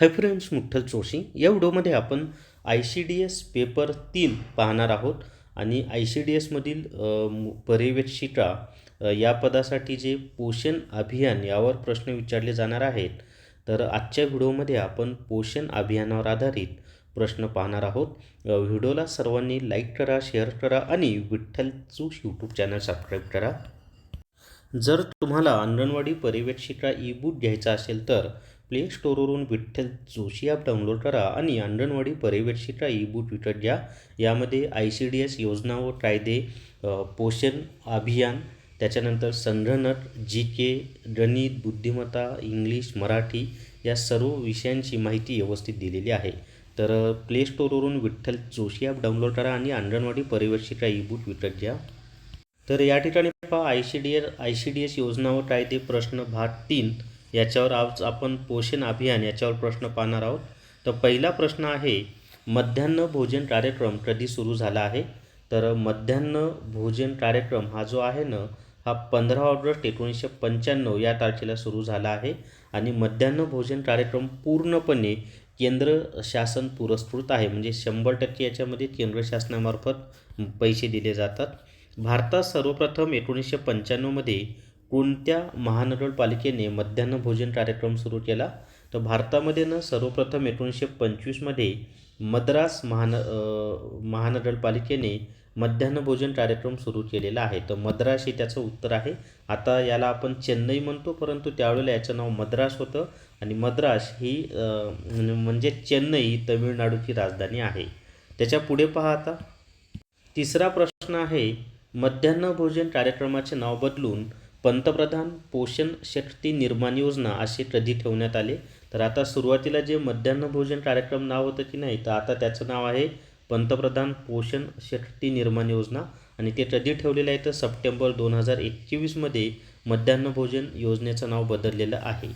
Hi friends मुठ्ठल Joshi या व्हिडिओमध्ये आपण I C D S paper तीन पाहणार आहोत आणि आय सी डी एसमधील पर्यवेक्षिका या पदासाठी जे पोषण अभियान यावर प्रश्न विचारले जाणार आहेत तर आजच्या व्हिडिओमध्ये आपण पोषण अभियानावर आधारित प्रश्न पाहणार आहोत. व्हिडिओला सर्वांनी लाईक करा शेअर करा आणि विठ्ठल चूस यूट्यूब चॅनल सबस्क्राईब करा. जर तुम्हाला अंगणवाडी पर्यवेक्षिका ई बुक घ्यायचा असेल तर प्ले स्टोअरवरून विठ्ठल जोशी ॲप डाउनलोड करा आणि अंगणवाडी परिवेक्षिका ई बुक विकत घ्या. यामध्ये आय सी डी एस योजना व कायदे पोषण अभियान त्याच्यानंतर संगणक जी के गणित बुद्धिमत्ता इंग्लिश मराठी या सर्व विषयांची माहिती व्यवस्थित दिलेली आहे. तर प्ले स्टोअरवरून विठ्ठल जोशी ॲप डाउनलोड करा आणि अंगणवाडी परिवेक्षिका ई बुक विकत घ्या. तर या ठिकाणी पहा I C D S I C D S योजना व कायदे प्रश्न भाग तीन. याच्यावर आज आपण पोषण अभियान याच्यावर प्रश्न पाहणार आहोत. तर पहिला प्रश्न आहे मध्यान्ह भोजन कार्यक्रम कधी सुरू झाला आहे? तर मध्यान्ह भोजन कार्यक्रम हा जो आहे ना हा पंधरा ऑगस्ट एकोणीसशे पंच्याण्णव या तारखेला सुरू झाला आहे आणि मध्यान्ह भोजन कार्यक्रम पूर्णपणे केंद्र शासन पुरस्कृत आहे. म्हणजे शंभर टक्के याच्यामध्ये केंद्र शासनामार्फत पैसे दिले जातात. भारतात सर्वप्रथम एकोणीसशे पंच्याण्णवमध्ये कोणत्या महानगरपालिकेने मध्यान्ह भोजन कार्यक्रम सुरू केला? तर भारतामध्ये ना सर्वप्रथम एकोणीसशे पंचवीसमध्ये मद्रास महान महानगरपालिकेने मध्यान्ह भोजन कार्यक्रम सुरू केलेला आहे. तर मद्रास हे त्याचं उत्तर आहे. आता याला आपण चेन्नई म्हणतो परंतु त्यावेळेला याचं नाव मद्रास होतं आणि मद्रास ही म्हणजे चेन्नई तमिळनाडूची राजधानी आहे. त्याच्या पुढे पहा आता. तिसरा प्रश्न आहे मध्यान्ह भोजन कार्यक्रमाचे नाव बदलून पंतप्रधान पोषण शक्ती निर्माण योजना असे कधी ठेवण्यात आले. तर आता सुरुवातीला जे मध्यान्ह भोजन कार्यक्रम नाव होतं की नाही तर आता त्याचं नाव आहे पंतप्रधान पोषण शक्ती निर्माण योजना. आणि ते कधी ठेवलेलं आहे तर सप्टेंबर दोन हजार एकवीसमध्ये मध्यान्ह भोजन योजनेचं नाव बदललेलं आहे.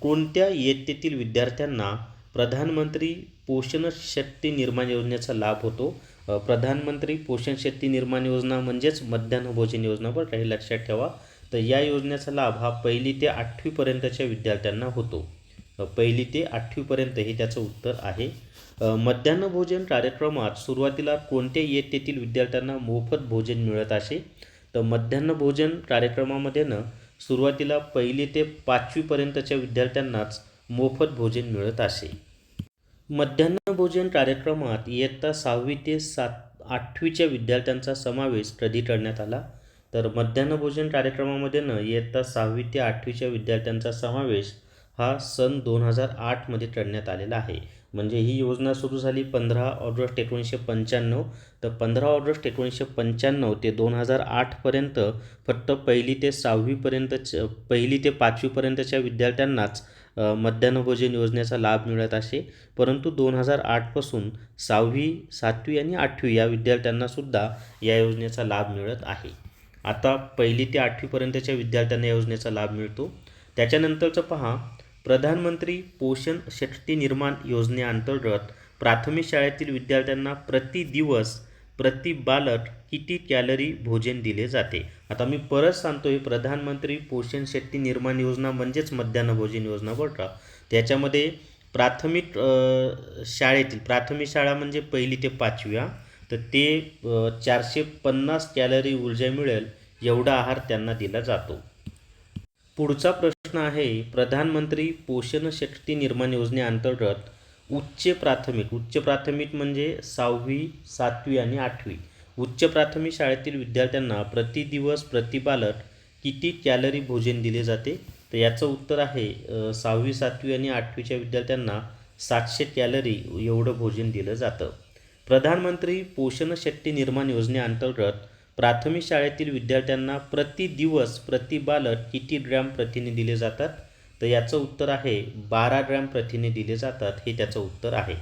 कोणत्या इयत्तेतील विद्यार्थ्यांना प्रधानमंत्री पोषण शक्ती निर्माण योजनेचा लाभ होतो. प्रधानमंत्री पोषण शक्ती निर्माण योजना म्हणजेच मध्यान्ह भोजन योजना बरं काही लक्षात ठेवा. तर या योजनेचा लाभ हा पहिली ते आठवीपर्यंतच्या विद्यार्थ्यांना होतो. पहिली ते आठवीपर्यंत हे त्याचं उत्तर आहे. मध्यान्ह भोजन कार्यक्रमात सुरुवातीला कोणत्या इयत्तेतील विद्यार्थ्यांना मोफत भोजन मिळत असे? तर मध्यान्ह भोजन कार्यक्रमामध्ये ना सुरुवातीला पहिली ते पाचवीपर्यंतच्या विद्यार्थ्यांनाच मोफत भोजन मिळत असे. मध्यान्ह भोजन कार्यक्रमात इयत्ता सहावी ते सात आठवीच्या विद्यार्थ्यांचा समावेश कधी करण्यात आला. तर मध्यान्ह भोजन कार्यक्रमामध्ये न इयत्ता सहावी ते आठवीच्या विद्यार्थ्यांचा समावेश हा सन दोन हजार आठमध्ये करण्यात आलेला आहे. म्हणजे ही योजना सुरू झाली पंधरा ऑगस्ट एकोणीसशे पंच्याण्णव. तर पंधरा ऑगस्ट एकोणीसशे पंच्याण्णव ते दोन हजार आठपर्यंत फक्त पहिली ते सहावीपर्यंतच पहिली ते पाचवीपर्यंतच्या विद्यार्थ्यांनाच मध्यान्ह भोजन योजनेचा लाभ मिळत असे. परंतु दोन हजार आठपासून सहावी सातवी आणि आठवी या विद्यार्थ्यांनासुद्धा या योजनेचा लाभ मिळत आहे. आता पहिली ते आठवीपर्यंतच्या विद्यार्थ्यांना या योजनेचा लाभ मिळतो. त्याच्यानंतरचं पहा प्रधानमंत्री पोषण शक्ती निर्माण योजनेअंतर्गत प्राथमिक शाळेतील विद्यार्थ्यांना प्रति दिवस प्रति बालक किती कॅलरी भोजन दिले जाते? आता मी परत सांगतो आहे प्रधानमंत्री पोषण शक्ती निर्माण योजना म्हणजेच मध्यान्ह भोजन योजना बरं त्याच्यामध्ये प्राथमिक शाळेतील प्राथमिक शाळा म्हणजे पहिली ते पाचवी तर ते चारशे पन्नास कॅलरी ऊर्जा मिळेल एवढा आहार त्यांना दिला जातो. पुढचा प्रश्न आहे प्रधानमंत्री पोषण शक्ती निर्माण योजनेअंतर्गत उच्च प्राथमिक उच्च प्राथमिक म्हणजे सहावी सातवी आणि आठवी. उच्च प्राथमिक शाळेतील विद्यार्थ्यांना प्रति दिवस प्रतिबालक किती कॅलरी भोजन दिले जाते? तर याचं उत्तर आहे सहावी सातवी आणि आठवीच्या विद्यार्थ्यांना सातशे कॅलरी एवढं भोजन दिलं जातं. प्रधानमंत्री पोषण शक्ती निर्माण योजनेअंतर्गत प्राथमिक शाळेतील विद्यार्थ्यांना प्रति दिवस प्रति बालक किती ग्रॅम प्रथिने दिले जातात? तर याचं उत्तर आहे बारा ग्रॅम प्रथिने दिले जातात हे त्याचं उत्तर आहे.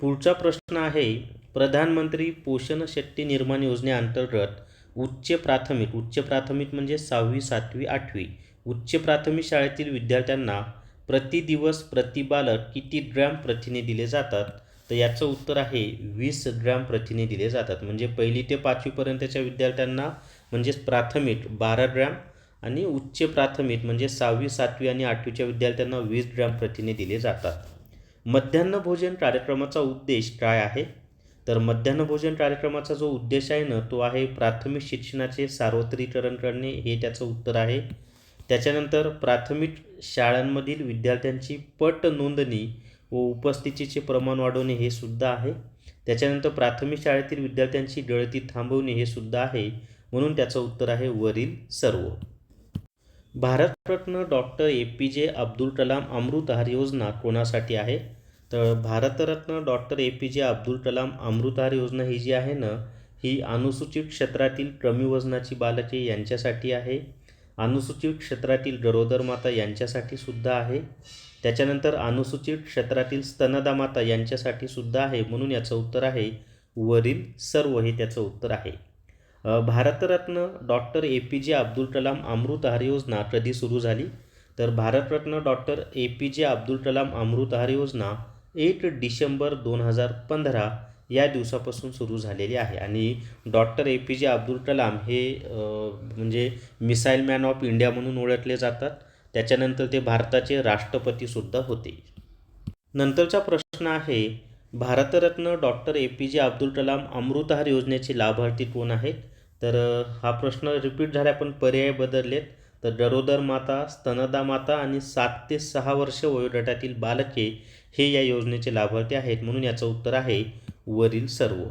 पुढचा प्रश्न आहे प्रधानमंत्री पोषण शक्ती निर्माण योजनेअंतर्गत उच्च प्राथमिक उच्च प्राथमिक म्हणजे सहावी सातवी आठवी उच्च प्राथमिक शाळेतील विद्यार्थ्यांना प्रति दिवस प्रति बालक किती ग्रॅम प्रथिने दिले जातात? तर याचं उत्तर आहे वीस ग्रॅम प्रथिने दिले जातात. म्हणजे पहिली ते पाचवीपर्यंतच्या विद्यार्थ्यांना म्हणजेच प्राथमिक बारा ग्रॅम आणि उच्च प्राथमिक म्हणजे सहावी सातवी आणि आठवीच्या विद्यार्थ्यांना वीस ग्रॅम प्रथिने दिले जातात. मध्यान्ह भोजन कार्यक्रमाचा उद्देश काय आहे? तर मध्यान्ह भोजन कार्यक्रमाचा जो उद्देश आहे ना तो आहे प्राथमिक शिक्षणाचे सार्वत्रिकरण करणे हे त्याचं उत्तर आहे. त्याच्यानंतर प्राथमिक शाळांमधील विद्यार्थ्यांची पट नोंदणी व उपस्थितीचे प्रमाण वाढवणे हे सुद्धा आहे. त्याच्यानंतर प्राथमिक शाळेतील विद्यार्थ्यांची गळती थांबवणे हे सुद्धा आहे म्हणून त्याचं उत्तर आहे वरील सर्व. Bharat Ratna doctor A. P. J. Abdul Kalam अमृत आहार योजना कोणासाठी आहे? तर Bharat Ratna doctor A. P. J. Abdul Kalam अमृत आहार योजना ही जी आहे ना ही अनुसूचित क्षेत्रातील कमी वजनाची बालके यांच्यासाठी आहे. अनुसूचित क्षेत्रातील गरोदर माता यांच्यासाठी सुद्धा आहे. त्याच्यानंतर अनुसूचित क्षेत्रातील स्तनदा माता यांच्यासाठी सुद्धा आहे म्हणून याचं उत्तर आहे. वरील सर्व हे त्याचं उत्तर आहे. Bharat Ratna doctor A P J Abdul Kalam अमृत आहार योजना कधी सुरू झाली? तर Bharat Ratna doctor A P J Abdul Kalam अमृत आहार योजना एक डिसेंबर दोन हजार पंधरा या दिवसापासून सुरू झालेली आहे. आणि doctor A P J Abdul Kalam हे म्हणजे मिसाईल मॅन ऑफ इंडिया म्हणून ओळखले जातात. त्याच्यानंतर ते भारताचे राष्ट्रपतीसुद्धा होते. नंतरचा प्रश्न आहे Bharat Ratna doctor A P J Abdul Kalam अमृतहार योजनेचे लाभार्थी कोण आहेत? तर हा प्रश्न रिपीट झाला पण पर्याय बदललेत. तर गरोदर माता स्तनदा माता आणि सात ते सहा वर्ष वयोगटातील बालके हे या योजनेचे लाभार्थी आहेत म्हणून याचं उत्तर आहे वरील सर्व.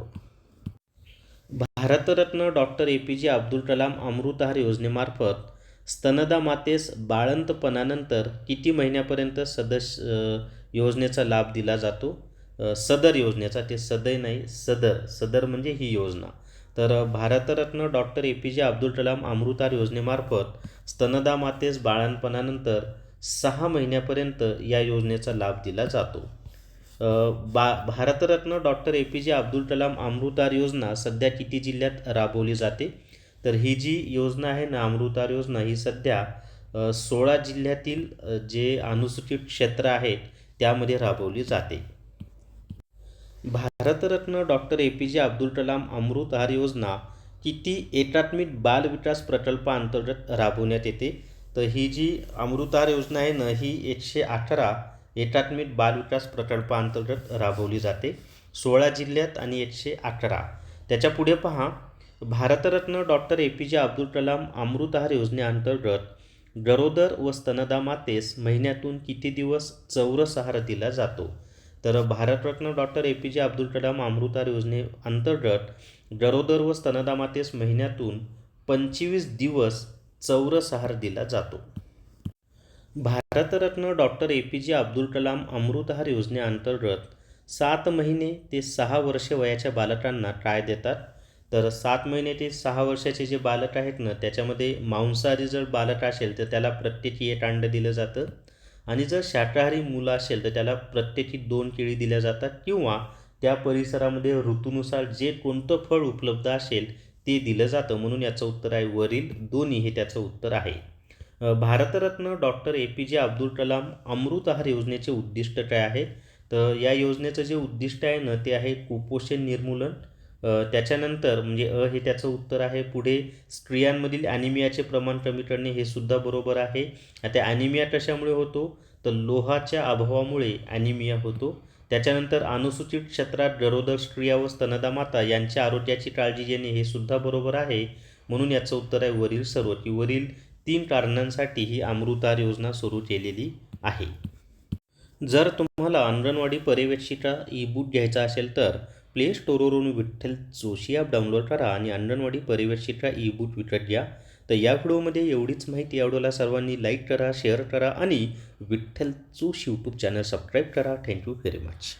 Bharat Ratna doctor A P J Abdul Kalam अमृतहार योजनेमार्फत स्तनदा मातेस बाळंतपणानंतर किती महिन्यापर्यंत सदस्य योजनेचा लाभ दिला जातो? सदर योजनेचा ते सदय नाही सदर. सदर म्हणजे ही योजना. तर Bharat Ratna doctor A P J Abdul Kalam अमृतार योजनेमार्फत स्तनदा मातेस बाळणपणानंतर सहा महिन्यापर्यंत या योजनेचा लाभ दिला जातो. बा Bharat Ratna doctor A P J Abdul Kalam अमृतार योजना सध्या किती जिल्ह्यात राबवली जाते? तर ही जी योजना आहे ना अमृतार योजना ही सध्या सोळा जिल्ह्यातील जे अनुसूचित क्षेत्र आहेत त्यामध्ये राबवली जाते. Bharat Ratna doctor A P J Abdul Kalam अमृत आहार योजना किती एकात्मिक बाल विकास प्रकल्पाअंतर्गत राबवण्यात येते? तर ही जी अमृत आहार योजना आहे ना ही एकशे अठरा एकात्मिक बाल विकास प्रकल्पाअंतर्गत राबवली जाते. सोळा जिल्ह्यात आणि एकशे अठरा. त्याच्या पुढे पहा Bharat Ratna doctor A P J Abdul Kalam अमृतहार योजनेअंतर्गत गरोदर व स्तनदा मातेस महिन्यातून किती दिवस चौरस आहार दिला जातो? तर Bharat Ratna doctor A P J Abdul Kalam अमृतहार योजनेअंतर्गत गरोदर व स्तनदा मातेस महिन्यातून पंचवीस दिवस चौरस आहार दिला जातो. Bharat Ratna doctor A P J Abdul Kalam अमृतहार योजनेअंतर्गत सात महिने ते सहा वर्षे वयाच्या बालकांना काय देतात. तर सात महिने ते सहा वर्षाचे जे बालक आहेत ना त्याच्यामध्ये मांसाहारी जर बालक असेल तर त्याला प्रत्येकी एक अंड दिलं जातं. आणि जर शाकाहारी मुलं असेल तर त्याला प्रत्येकी दोन केळी दिल्या जातात किंवा त्या परिसरामध्ये ऋतूनुसार जे कोणतं फळ उपलब्ध असेल ते दिलं जातं. म्हणून याचं उत्तर आहे वरील. दोन्ही हे त्याचं उत्तर आहे. Bharat Ratna doctor A P J Abdul Kalam अमृत आहार योजनेचे उद्दिष्ट काय आहे? तर या योजनेचं जे उद्दिष्ट आहे ना ते आहे कुपोषण निर्मूलन. त्याच्यानंतर म्हणजे अ हे त्याचं उत्तर आहे पुढे स्त्रियांमधील ॲनिमियाचे प्रमाण कमी करणे हे सुद्धा बरोबर आहे. आता ॲनिमिया कशामुळे होतो? तर लोहाच्या अभावामुळे ॲनिमिया होतो. त्याच्यानंतर अनुसूचित क्षेत्रात गरोदर स्त्रिया व स्तनदा माता यांच्या आरोग्याची काळजी घेणे हे सुद्धा बरोबर आहे. म्हणून याचं उत्तर आहे वरील सर्व की वरील तीन कारणांसाठी ही अमृतार योजना सुरू केलेली आहे. जर तुम्हाला अंगणवाडी पर्यवेक्षिका ई बुक घ्यायचा असेल तर प्ले स्टोरवरून विठ्ठल जोशी ॲप डाउनलोड करा आणि अंगणवाडी परिवेशिका ई बुक विकत घ्या. तर या व्हिडिओमध्ये एवढीच माहिती आवडला सर्वांनी लाईक करा शेअर करा आणि Vitthal Joshi YouTube channel subscribe करा. Thank you very much